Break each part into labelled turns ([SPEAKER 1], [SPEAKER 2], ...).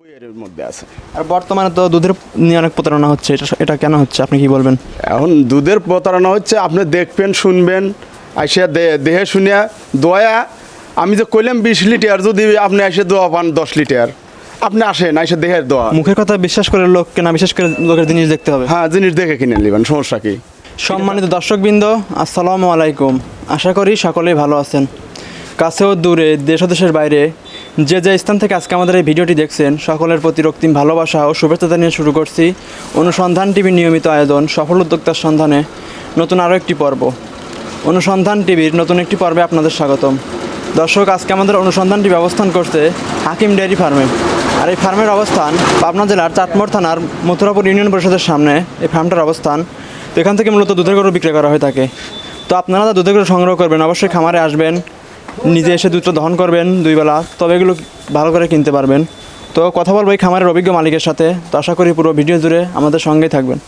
[SPEAKER 1] এর মধ্যে আছে।
[SPEAKER 2] আর বর্তমানে তো দুধের নিয়ে অনেক প্রতারণা হচ্ছে এটা এটা কেন হচ্ছে? আপনি কি বলবেন?
[SPEAKER 1] এখন দুধের প্রতারণা হচ্ছে আপনি দেখবেন শুনবেন আইসা দে- দেহে শুনিয়া দয়া। আমি যে কইলাম বিশ লিটার যদি আপনি এসে দোয়া পান দশ লিটার আপনি আসেন এসে দেহের দোয়া।
[SPEAKER 2] মুখের কথা বিশ্বাস করে লোক কেনা বিশ্বাস করে লোকের জিনিস দেখতে হবে।
[SPEAKER 1] হ্যাঁ জিনিস দেখে কিনে নেবেন সমস্যা কি?
[SPEAKER 2] সম্মানিত দর্শকবৃন্দ আসসালামু আলাইকুম। আশা করি সকলেই ভালো আছেন। কাছেও দূরে দেশ দেশের বাইরে যে যে স্থান থেকে আজকে আমাদের এই ভিডিওটি দেখছেন, সকলের প্রতি রক্তিম ভালোবাসা ও শুভেচ্ছা নিয়ে শুরু করছি অনুসন্ধান টিভির নিয়মিত আয়োজন, সফল উদ্যোক্তার সন্ধানে নতুন আরও একটি পর্ব। অনুসন্ধান টিভির নতুন একটি পর্বে আপনাদের স্বাগতম। দর্শক, আজকে আমাদের অনুসন্ধানটি ব্যবস্থান করছে হাকিম ডেয়ারি ফার্মে। আর এই ফার্মের অবস্থান পাবনা জেলার চাটমোড় থানার মথুরাপুর ইউনিয়ন পরিষদের সামনে এই ফার্মটার অবস্থান। তো এখান থেকে মূলত দুধের গরু বিক্রি করা হয়ে থাকে। তো আপনারা দুধের গরু সংগ্রহ করবেন, অবশ্যই খামারে আসবেন। নিজে এসে দুধটা দহন করবেন দুইবেলা তবে এগুলো ভালো করে কিনতে পারবেন। তো কথা বলব এই খামারের অভিজ্ঞ মালিকের সাথে। তো আশা করি পুরো ভিডিও জুড়ে আমাদের সঙ্গেই থাকবেন।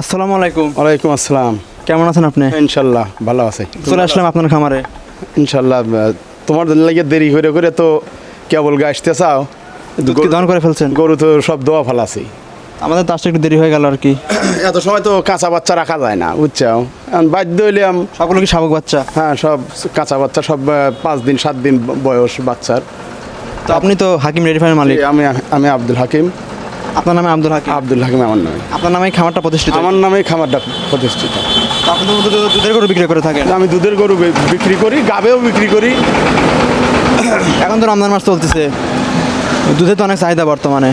[SPEAKER 2] আসসালামু আলাইকুম।
[SPEAKER 1] ওয়ালাইকুম আসসালাম।
[SPEAKER 2] কেমন আছেন আপনি?
[SPEAKER 1] ইনশাল্লাহ ভালো আছে।
[SPEAKER 2] চলে আসলাম আপনার খামারে।
[SPEAKER 1] ইনশাল্লাহ তোমার লাগে দেরি করে করে তো কেবল গা আসতে চাও
[SPEAKER 2] দহন করে ফেলছেন?
[SPEAKER 1] গরু তো সব দোয়া ফালাছি
[SPEAKER 2] আমাদের তো আসতে একটু দেরি হয়ে গেল আর কি।
[SPEAKER 1] এত সময় তো কাঁচা বাচ্চা রাখা যায় না বুঝছ বাধ্য হইলাম
[SPEAKER 2] সবগুলো কি শাবক বাচ্চা?
[SPEAKER 1] হ্যাঁ সব কাঁচা বাচ্চা সব পাঁচ দিন সাত দিন বয়স বাচ্চার।
[SPEAKER 2] তো আপনি তো হাকিম রেডি ফার্মের মালিক।
[SPEAKER 1] আমি আমি আব্দুল হাকিম।
[SPEAKER 2] আপনার নামে আব্দুল হাকিম?
[SPEAKER 1] আব্দুল হাকিম আমার নামে।
[SPEAKER 2] আপনার নামে খামারটা প্রতিষ্ঠিত?
[SPEAKER 1] আমার নামে খামারটা প্রতিষ্ঠিত।
[SPEAKER 2] তো আপনি তো দুধের গরু বিক্রি করে থাকেন।
[SPEAKER 1] আমি দুধের গরু বিক্রি করি গাবেও বিক্রি করি।
[SPEAKER 2] এখন তো রমজান মাস চলতেছে। দুধে তো অনেক চাহিদা বর্তমানে।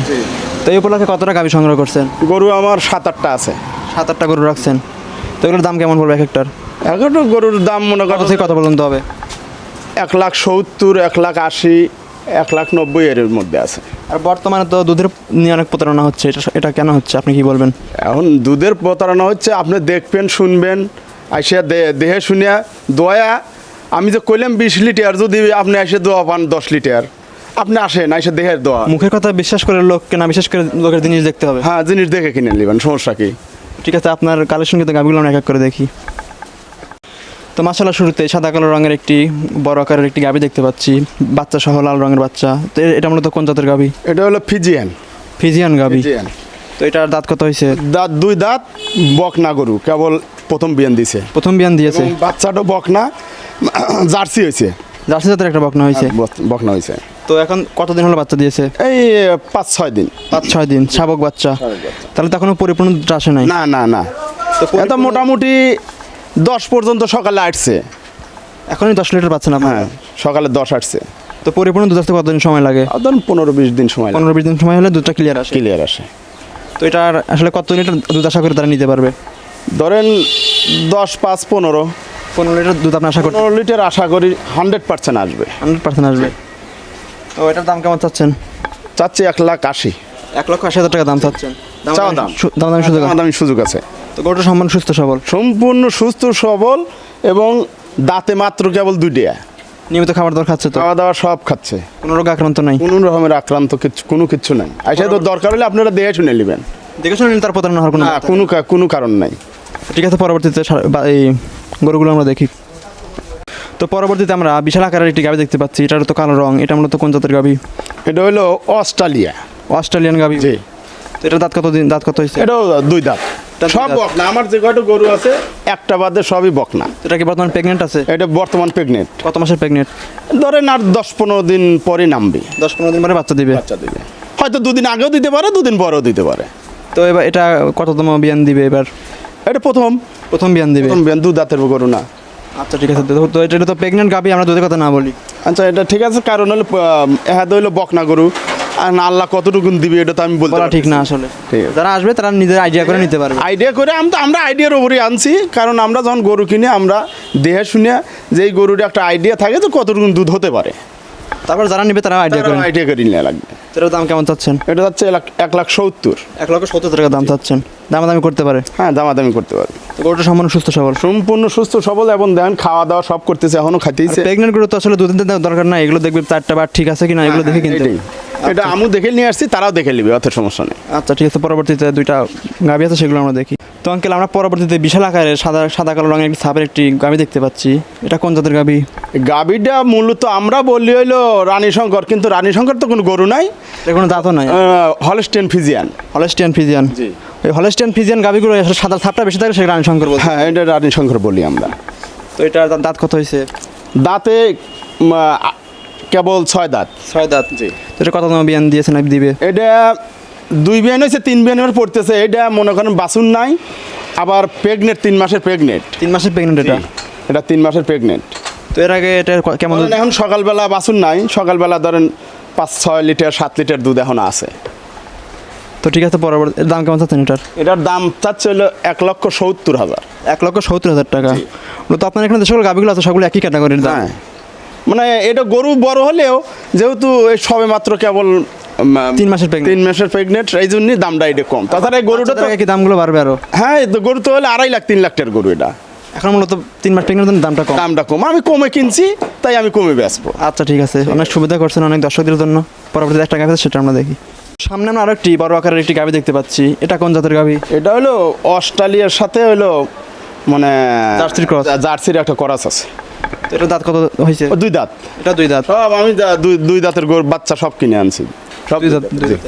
[SPEAKER 2] তো এই উপলক্ষে কতটা গাভি সংগ্রহ করছেন?
[SPEAKER 1] গরু আমার সাত আটটা আছে।
[SPEAKER 2] সাত আটটা গরু রাখছেন। তো এগুলোর দাম কেমন পড়বে এক একটার
[SPEAKER 1] এখন তো গরুর দাম মনে করো
[SPEAKER 2] কত পর্যন্ত হবে?
[SPEAKER 1] এক লাখ সত্তর এক লাখ আশি। এক লাখ নব্বই এর মধ্যে আছে।
[SPEAKER 2] আর বর্তমানে তো দুধের নিয়ে অনেক প্রতারণা হচ্ছে এটা এটা কেন হচ্ছে আপনি কি বলবেন?
[SPEAKER 1] এখন দুধের প্রতারণা হচ্ছে আপনি দেখবেন শুনবেন আইসা দে- দেহে শুনিয়া দয়া। আমি যে কইলাম বিশ লিটার যদি আপনি এসে দোয়া পান দশ লিটার আপনি আসেন এসে দেহের দোয়া।
[SPEAKER 2] মুখের কথা বিশ্বাস করে লোক কেনা বিশ্বাস করে লোকের জিনিস দেখতে হবে।
[SPEAKER 1] হ্যাঁ জিনিস দেখে কিনে নেবেন সমস্যা কি?
[SPEAKER 2] ঠিক আছে আপনার কালেকশন কিন্তু গাভিগুলো এক এক করে দেখি। তো মাসালা শুরুতে সাদা কালো রঙের একটি বড় আকারের একটি গাভি দেখতে পাচ্ছি। বাচ্চা সহ লাল রঙের বাচ্চা। তো এটা মূলত কোন জাতের গাভি
[SPEAKER 1] এটা হলো ফিজিয়ান।
[SPEAKER 2] ফিজিয়ান গাভি তো এটার দাঁত কত হয়েছে
[SPEAKER 1] দাঁত দুই দাঁত বকনা গরু কেবল প্রথম বিয়ান দিয়েছে
[SPEAKER 2] প্রথম বিয়ান দিয়েছে।
[SPEAKER 1] এবং বাচ্চাটাও বকনা জার্সি হয়েছে
[SPEAKER 2] জার্সি জাতের একটা বকনা হয়েছে
[SPEAKER 1] বক- বকনা হয়েছে
[SPEAKER 2] তো এখন কতদিন হলো বাচ্চা দিয়েছে?
[SPEAKER 1] এই পাঁচ ছয় দিন।
[SPEAKER 2] পাঁচ ছয় দিন শাবক বাচ্চা। তাহলে তো এখনও পরিপূর্ণ আসে নাই।
[SPEAKER 1] না না না।
[SPEAKER 2] তো
[SPEAKER 1] এটা মোটামুটি দশ পর্যন্ত সকালে আসছে।
[SPEAKER 2] এখনই দশ লিটার পাচ্ছেন আপনার?
[SPEAKER 1] হ্যাঁ সকালে দশ আসছে।
[SPEAKER 2] তো পরিপূর্ণ দুধ আসতে কতদিন সময় লাগে?
[SPEAKER 1] আর ধরুন পনেরো বিশ দিন সময়
[SPEAKER 2] পনেরো বিশ দিন সময় হলে দুধটা ক্লিয়ার আসে।
[SPEAKER 1] ক্লিয়ার আসে।
[SPEAKER 2] তো এটার আসলে কত লিটার দুধ আশা করে তারা নিতে পারবে?
[SPEAKER 1] ধরেন দশ পাঁচ পনেরো।
[SPEAKER 2] পনেরো লিটার দুধ আপনি আশা করতে
[SPEAKER 1] পনেরো লিটার আশা করি হান্ড্রেড পার্সেন্ট আসবে।
[SPEAKER 2] হান্ড্রেড পার্সেন্ট আসবে। তো এটার দাম কেমন চাচ্ছেন?
[SPEAKER 1] চাচ্ছি এক লাখ আশি।
[SPEAKER 2] এক লক্ষ আশি হাজার টাকা দাম চাচ্ছেন।
[SPEAKER 1] দাম।
[SPEAKER 2] দাম। দামি সুযোগ
[SPEAKER 1] দামি সুযোগ আছে।
[SPEAKER 2] তো গরুটা সম্মান সুস্থ সবল?
[SPEAKER 1] সম্পূর্ণ সুস্থ সবল এবং দাঁতে মাত্র কেবল দুইটা।
[SPEAKER 2] নিয়মিত খাবার দাবার খাচ্ছে তো?
[SPEAKER 1] খাওয়া দাওয়া সব খাচ্ছে।
[SPEAKER 2] কোনো রোগ আক্রান্ত নাই?
[SPEAKER 1] কোনো রকমের আক্রান্ত কিচ্ছু কোনো কিচ্ছু নাই। আচ্ছা তো দরকার হলে আপনারা দেখে শুনে নেবেন।
[SPEAKER 2] দেখে শুনে নিলে তার প্রতারণা হওয়ার কোনো
[SPEAKER 1] কোনো কোনো কারণ নাই।
[SPEAKER 2] ঠিক আছে পরবর্তীতে এই গরুগুলো আমরা দেখি। তো পরবর্তীতে আমরা বিশাল আকারের একটি গাভি দেখতে পাচ্ছি। এটার তো কালো রং। এটা মূলত কোন জাতের গাভি
[SPEAKER 1] এটা হলো অস্ট্রেলিয়া।
[SPEAKER 2] অস্ট্রেলিয়ান গাভি
[SPEAKER 1] জি।
[SPEAKER 2] তো এটার দাঁত কত দিন দাঁত কত হয়েছে?
[SPEAKER 1] এটাও দুই দাঁত।
[SPEAKER 2] এটা
[SPEAKER 1] সব বকনা। আমার যে কয়টা গরু আছে একটা বাদে সবই বকনা।
[SPEAKER 2] এটা কি বর্তমানে প্রেগনেন্ট আছে?
[SPEAKER 1] এটা বর্তমান প্রেগনেন্ট
[SPEAKER 2] কত মাসের প্রেগনেন্ট
[SPEAKER 1] ধরেন আর দশ পনেরো দিন পরে নামবে।
[SPEAKER 2] দশ পনেরো দিন পরে বাচ্চা দিবে?
[SPEAKER 1] বাচ্চা দিবে। হয়তো দুদিন আগেও দিতে পারে দুদিন পরেও দিতে পারে।
[SPEAKER 2] তো এবার এটা কততম বিয়ান দিবে এবার?
[SPEAKER 1] এটা প্রথম।
[SPEAKER 2] প্রথম বিয়ান দিবে?
[SPEAKER 1] প্রথম বিয়ান দু দাঁতের গরু না।
[SPEAKER 2] আচ্ছা ঠিক আছে। তো- এটা তো প্রেগনেন্ট গাভি আমরা দুধের কথা না বলি।
[SPEAKER 1] আচ্ছা এটা ঠিক আছে কারণ হলো এহাদ হইল বকনা গরু। আর না আল্লাহ কতটুকুন দিবে এটা তো আমি বলতে
[SPEAKER 2] বলা ঠিক না আসলে।
[SPEAKER 1] ঠিক আছে।
[SPEAKER 2] যারা আসবে তারা নিজের আইডিয়া করে নিতে পারবে।
[SPEAKER 1] আইডিয়া করে আমি তো আমরা আইডিয়ার উপরে আনছি কারণ আমরা যখন গরু কিনে আমরা দেহে শুনে যে এই গরুর একটা আইডিয়া থাকে তো কতটুকু দুধ হতে পারে।
[SPEAKER 2] তারপর যারা নিবে তারা আইডিয়া করে
[SPEAKER 1] আইডিয়া করে নিয়ে লাগবে।
[SPEAKER 2] এটার দাম কেমন চাচ্ছেন?
[SPEAKER 1] এটা হচ্ছে এক লাখ- লাখ সত্তর।
[SPEAKER 2] এক লক্ষ সত্তর টাকা দাম চাচ্ছেন। দামাদামি করতে পারে?
[SPEAKER 1] হ্যাঁ দামাদামি করতে পারবে
[SPEAKER 2] তো গরুটা সম্পূর্ণ সুস্থ সবল?
[SPEAKER 1] সম্পূর্ণ সুস্থ সবল এবং দেখেন খাওয়া দাওয়া সব করতেছে এখনও খাইতেইছে
[SPEAKER 2] প্রেগনেন্ট গরু তো আসলে দুধের দরকার না এগুলো দেখবে চারটা বার ঠিক আছে কিনা এগুলো দেখে কিনতে
[SPEAKER 1] এটাই। এটা আমু দেখে নিয়ে আসছি তারাও দেখে নিবে অত সমস্যা নেই।
[SPEAKER 2] আচ্ছা ঠিক আছে পরবর্তীতে দুইটা গাভি আছে সেগুলো আমরা দেখি। তো আঙ্কেল আমরা পরবর্তীতে বিশাল আকারের সাদা সাদা কালো রঙের একটি সাপের একটি গাভি দেখতে পাচ্ছি। এটা কোন জাতের গাভি?
[SPEAKER 1] গাবিটা মূলত আমরা বললি হইল রানী শঙ্কর কিন্তু রানী শঙ্কর তো কোনো গরু নাই।
[SPEAKER 2] এর কোনো দাঁতও নাই?
[SPEAKER 1] হলস্টেন ফিজিয়ান
[SPEAKER 2] হলেস্টিয়ান ফিজিয়ান
[SPEAKER 1] জি।
[SPEAKER 2] ওই হলেস্টিয়ান ফিজিয়ান গাভিগুলো আসলে সাদা ছাপটা বেশি থাকে সেটা রানী শঙ্কর বলছে
[SPEAKER 1] হ্যাঁ এটা রানী শঙ্কর বলি আমরা।
[SPEAKER 2] তো এটা দাঁত কত হয়েছে
[SPEAKER 1] দাঁতে কেবল ছয় দাঁত।
[SPEAKER 2] ছয় দাঁত
[SPEAKER 1] জি।
[SPEAKER 2] তো এটা কত দাম বিয়ান দিয়েছে না দিবে?
[SPEAKER 1] এটা দুই বিয়ান হয়েছে তিন বিয়ান এবার পড়তেছে। এটা মনে করেন বাসুন নাই আবার প্রেগনেন্ট তিন মাসের প্রেগনেন্ট
[SPEAKER 2] তিন মাসের প্রেগনেন্ট এটা?
[SPEAKER 1] এটা তিন মাসের প্রেগনেন্ট
[SPEAKER 2] তো এর আগে এটা কেমন
[SPEAKER 1] এখন সকালবেলা বাসুন নাই সকালবেলা ধরেন পাঁচ ছয় লিটার সাত লিটার দুধ এখন আছে।
[SPEAKER 2] তো ঠিক আছে পরবর্তী এর দাম কেমন চাচ্ছেন এটার?
[SPEAKER 1] এটার দাম চাচ্ছে হলো এক লক্ষ সত্তর হাজার।
[SPEAKER 2] এক লক্ষ সত্তর হাজার টাকা। তো আপনার এখানে যে সকল গাভিগুলো আছে সবগুলো একই ক্যাটাগরির দাম?
[SPEAKER 1] হ্যাঁ। মানে এটা গরু বড় হলেও যেহেতু সবে মাত্র কেবল
[SPEAKER 2] তিন মাসের pregnant।
[SPEAKER 1] তিন মাসের প্রেগনেন্ট এই জন্যই দামটা এটা কম। তাছাড়া এই গরুটা তো
[SPEAKER 2] কি দামগুলো বাড়বে আরও?
[SPEAKER 1] হ্যাঁ তো গরু তো হলে আড়াই লাখ তিন লাখ টাকার গরু এটা।
[SPEAKER 2] এখন মূলত তিন মাস প্রেগনেন্ট দামটা কম।
[SPEAKER 1] দামটা কম। আমি কমে কিনছি তাই আমি কমে বেচবো।
[SPEAKER 2] আচ্ছা ঠিক আছে। অনেক সুবিধা করছেন অনেক দর্শকদের জন্য। পরবর্তীতে একটা গাভি সেটা আমরা দেখি। সামনে আমরা আরও একটি বড় আকারের একটি গাভি দেখতে পাচ্ছি। এটা কোন জাতের গাভি?
[SPEAKER 1] এটা হলো অস্ট্রেলিয়ার সাথে হলো মানে
[SPEAKER 2] জার্সির।
[SPEAKER 1] জা- জার্সির একটা করাস আছে।
[SPEAKER 2] এটা দাঁত কত হয়েছে?
[SPEAKER 1] দুই দাঁত।
[SPEAKER 2] এটা দুই দাঁত।
[SPEAKER 1] সব আমি দুই দুই দাঁতের গরু বাচ্চা সব কিনে আনছি। সব
[SPEAKER 2] দুই দাঁত দুই দাঁত।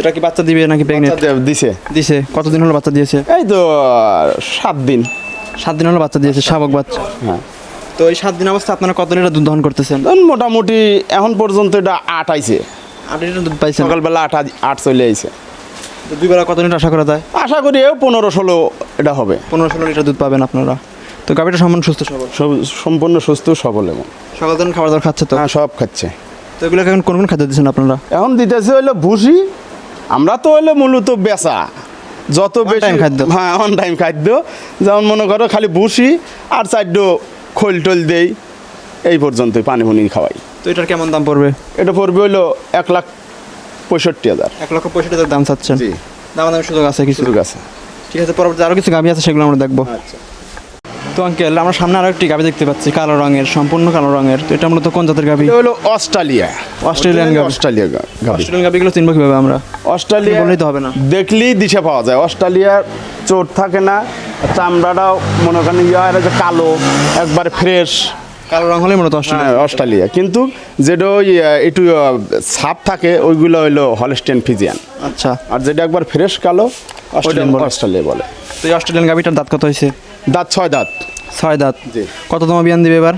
[SPEAKER 2] এটা কি বাচ্চা দিবে নাকি প্রেগনেন্ট?
[SPEAKER 1] দিছে।
[SPEAKER 2] দিছে। কতদিন হলো বাচ্চা দিয়েছে?
[SPEAKER 1] এই তো সাত দিন।
[SPEAKER 2] সাত দিন হলো বাচ্চা দিয়েছে শাবক বাচ্চা।
[SPEAKER 1] হ্যাঁ।
[SPEAKER 2] তো এই সাত দিন অবস্থা আপনারা কত লিটার দুধ দহন করতেছেন?
[SPEAKER 1] মোটামুটি এখন পর্যন্ত এটা আট আইছে।
[SPEAKER 2] আট লিটার দুধ পাইছেন।
[SPEAKER 1] সকালবেলা আট আট চলে আইছে।
[SPEAKER 2] তো দুই বেলা কত লিটার আশা করা যায়?
[SPEAKER 1] আশা করি পনেরো ষোলো এটা হবে।
[SPEAKER 2] পনেরো ষোলো লিটার দুধ পাবেন আপনারা। তো গাভিটা সম্পূর্ণ সুস্থ সবল?
[SPEAKER 1] সব- সম্পূর্ণ সুস্থ সবল এবং।
[SPEAKER 2] সকাল দিন খাবার দাবার খাচ্ছে তো?
[SPEAKER 1] হ্যাঁ সব খাচ্ছে।
[SPEAKER 2] তো এগুলো এখন কোন কোন খাদ্য দিচ্ছেন আপনারা?
[SPEAKER 1] এখন দিতেছে হইল ভুসি আমরা তো হইল মূলত বেচা। যত বেশি
[SPEAKER 2] খাদ্য।
[SPEAKER 1] হ্যাঁ অন টাইম খাদ্য। যেমন মনে করো খালি ভুসি আর চারডো খোল টোল দেই এই পর্যন্তই পানি ফুনি খাওয়াই।
[SPEAKER 2] তো এটার কেমন দাম পড়বে?
[SPEAKER 1] এটা পড়বে হইল এক লাখ পঁয়ষট্টি হাজার।
[SPEAKER 2] এক লক্ষ পঁয়ষট্টি হাজার দাম চাচ্ছেন।
[SPEAKER 1] জি।
[SPEAKER 2] দাম দামের সুযোগ আছে কিছু?
[SPEAKER 1] সুযোগ আছে।
[SPEAKER 2] ঠিক আছে পরবর্তী আরও কিছু গাভি আছে সেগুলো আমরা দেখব।
[SPEAKER 1] আচ্ছা।
[SPEAKER 2] তো আঙ্কেল আমরা সামনে আরও একটি গাভি দেখতে পাচ্ছি কালো রঙের সম্পূর্ণ কালো রঙের। তো এটা মূলত কোন জাতের গাভি
[SPEAKER 1] এটা হলো অস্ট্রেলিয়া।
[SPEAKER 2] অস্ট্রেলিয়ান গাভি
[SPEAKER 1] অস্ট্রেলিয়া গা- গাভি
[SPEAKER 2] অস্ট্রেলিয়ান গাভিগুলো চিনবো কীভাবে আমরা?
[SPEAKER 1] অস্ট্রেলিয়া
[SPEAKER 2] বললেই তো হবে না।
[SPEAKER 1] দেখলেই দিশে পাওয়া যায়। অস্ট্রেলিয়ার চোট থাকে না চামড়াটাও মনে করেন ইয়ে হয় যে কালো একবারে ফ্রেশ
[SPEAKER 2] কালো রং হলে মূলত অস্ট্রেলিয়া
[SPEAKER 1] হ্যাঁ অস্ট্রেলিয়া। কিন্তু যেটা ওই একটু ছাপ থাকে ওইগুলো হইল হলস্টেন ফিজিয়ান
[SPEAKER 2] আচ্ছা।
[SPEAKER 1] আর যেটা একবার ফ্রেশ কালো
[SPEAKER 2] অস্ট্রেলিয়ান।
[SPEAKER 1] অস্ট্রেলিয়া বলে।
[SPEAKER 2] তো এই অস্ট্রেলিয়ান গাভিটার দাঁত কত হয়েছে?
[SPEAKER 1] দাঁত ছয় দাঁত।
[SPEAKER 2] ছয় দাঁত।
[SPEAKER 1] জি।
[SPEAKER 2] কততম বিয়ান দিবে এবার?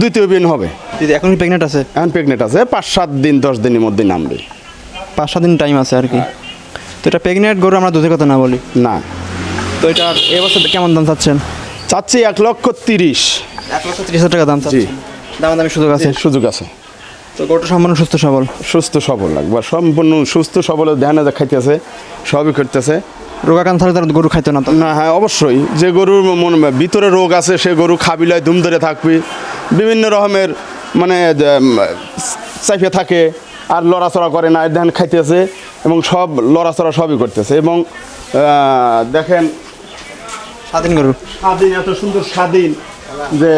[SPEAKER 1] দ্বিতীয় বিন হবে।
[SPEAKER 2] দিদি এখন প্রেগনেন্ট আছে?
[SPEAKER 1] এখন প্রেগনেন্ট আছে। পাঁচ সাত দিন দশ দিনের মধ্যে নামবে।
[SPEAKER 2] পাঁচ সাত দিন টাইম আছে আর কি। তো এটা প্রেগনেন্ট গরু আমরা দুধের কথা না বলি?
[SPEAKER 1] না।
[SPEAKER 2] তো এটা এবছর বছর কেমন দাম চাচ্ছেন?
[SPEAKER 1] চাচ্ছি এক লক্ষ তিরিশ।
[SPEAKER 2] এক লক্ষ তিরিশ হাজার টাকা দাম চাচ্ছি দাম দামি সুযোগ আছে?
[SPEAKER 1] সুযোগ আছে।
[SPEAKER 2] তো গরুটা সম্পূর্ণ সুস্থ সবল?
[SPEAKER 1] সুস্থ সবল লাগবে। সম্পূর্ণ সুস্থ সবল ধ্যানে খাইতেছে সবই করতেছে।
[SPEAKER 2] রোগাকান থাকলে তার গরু খাইতো না
[SPEAKER 1] না হ্যাঁ অবশ্যই। যে গরুর মন ভিতরে রোগ আছে সে গরু খাবিলায় ধুম ধরে থাকবে। বিভিন্ন রকমের মানে চাইফে থাকে আর লড়াচড়া করে না ধান খাইতেছে এবং সব লড়াচড়া সবই করতেছে। এবং দেখেন
[SPEAKER 2] স্বাধীন গরু।
[SPEAKER 1] স্বাধীন এত সুন্দর স্বাধীন যে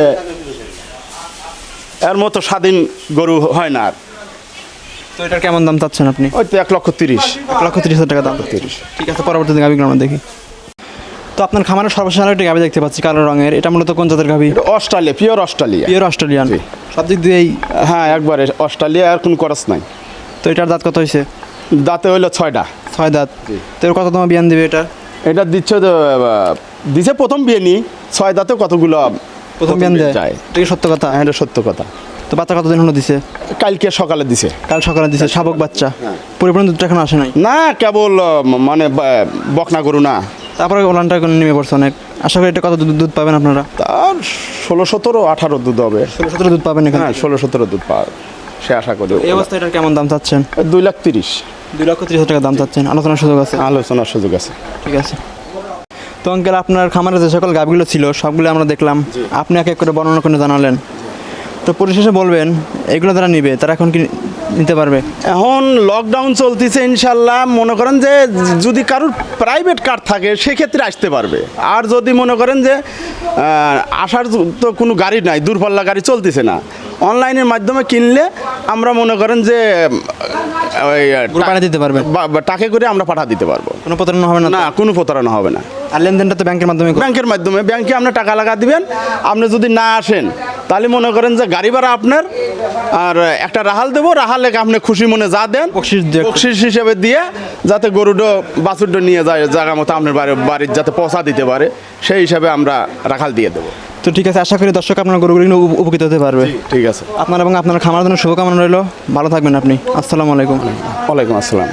[SPEAKER 1] এর মতো স্বাধীন গরু হয় না আর।
[SPEAKER 2] তো এটার কেমন দাম চাচ্ছেন আপনি?
[SPEAKER 1] ওই তো এক লক্ষ তিরিশ।
[SPEAKER 2] এক লক্ষ তিরিশ হাজার টাকা দাম।
[SPEAKER 1] তিরিশ।
[SPEAKER 2] ঠিক আছে পরবর্তীতে গাভিগুলো আমরা দেখি। তো আপনার খামারের সর্বশেষ আরও একটি গাভি দেখতে পাচ্ছি কালো রঙের। এটা মূলত কোন জাতের গাভি?
[SPEAKER 1] Australia pure Australia.
[SPEAKER 2] Pure Australian. সব দিক দিয়েই
[SPEAKER 1] হ্যাঁ একবারে অস্ট্রেলিয়া আর কোনো খরচ নাই।
[SPEAKER 2] তো এটার দাঁত কত হয়েছে?
[SPEAKER 1] দাঁতে হইল ছয়টা
[SPEAKER 2] ছয় দাঁত। তো এর কত তোমার বিয়ান দিবে এটা?
[SPEAKER 1] এটা দিচ্ছে দিছে প্রথম বিয়ে নি ছয় দাঁতে কতগুলো
[SPEAKER 2] প্রথম বিয়ান দেয়। এটা সত্য কথা?
[SPEAKER 1] হ্যাঁ এটা সত্য কথা।
[SPEAKER 2] তো বাচ্চা কতদিন হলো দিছে?
[SPEAKER 1] কালকে সকালে দিছে।
[SPEAKER 2] কাল সকালে দিছে শাবক বাচ্চা। পরিপূর্ণ দুধটা এখন আসে নাই?
[SPEAKER 1] না কেবল মানে বকনা গরু না।
[SPEAKER 2] তারপরে ওলানটা নেমে পড়ছে অনেক। আশা করি এটা কত দুধ পাবেন আপনারা?
[SPEAKER 1] তার ষোলো সতেরো আঠারো দুধ হবে।
[SPEAKER 2] ষোলো সতেরো দুধ পাবেন এখানে?
[SPEAKER 1] হ্যাঁ ষোলো সতেরো দুধ পাওয়া সে আশা করি
[SPEAKER 2] এই অবস্থায় এটার কেমন দাম চাচ্ছেন?
[SPEAKER 1] দুই লাখ তিরিশ।
[SPEAKER 2] দুই লক্ষ ত্রিশ হাজার টাকা দাম চাচ্ছেন। আলোচনার সুযোগ আছে?
[SPEAKER 1] আলোচনার সুযোগ আছে।
[SPEAKER 2] ঠিক আছে। তো আঙ্কেল আপনার খামারে যে সকল গাভগুলো ছিল সবগুলো আমরা দেখলাম। আপনি এক এক করে বর্ণনা করে জানালেন। তো পরিশেষে বলবেন এগুলো তারা নিবে তারা এখন কি নিতে পারবে?
[SPEAKER 1] এখন লকডাউন চলতেছে ইনশাল্লাহ। মনে করেন যে যদি কারোর প্রাইভেট কার থাকে সেক্ষেত্রে আসতে পারবে। আর যদি মনে করেন যে আসার তো কোনো গাড়ি নাই দূরপাল্লা গাড়ি চলতেছে না। অনলাইনের মাধ্যমে কিনলে আমরা মনে করেন যে
[SPEAKER 2] দিতে
[SPEAKER 1] পারবে। টাকা করে আমরা পাঠা দিতে পারব।
[SPEAKER 2] কোনো প্রতারণা হবে না
[SPEAKER 1] না কোনো প্রতারণা হবে না।
[SPEAKER 2] আর লেনদেনটা তো ব্যাংকের মাধ্যমে
[SPEAKER 1] ব্যাংকের মাধ্যমে। ব্যাংকে আপনি টাকা লাগা দিবেন আপনি যদি না আসেন তাহলে মনে করেন যে গাড়ি ভাড়া আপনার আর একটা রাহাল দেবো রাহালে আপনি খুশি মনে যা দেন
[SPEAKER 2] বকশিস
[SPEAKER 1] হিসেবে দিয়ে যাতে গরুটো বাছুরটো নিয়ে যায় জায়গা মতো আপনার বাড়ি বাড়ির যাতে পৌঁছা দিতে পারে সেই হিসাবে আমরা রাখাল দিয়ে দেবো।
[SPEAKER 2] তো ঠিক আছে আশা করি দর্শক আপনার গরুগুলি উপকৃত হতে পারবে।
[SPEAKER 1] ঠিক আছে।
[SPEAKER 2] আপনার এবং আপনার খামার জন্য শুভকামনা রইল। ভালো থাকবেন আপনি। আসসালামু আলাইকুম।
[SPEAKER 1] ওয়ালাইকুম আসসালাম।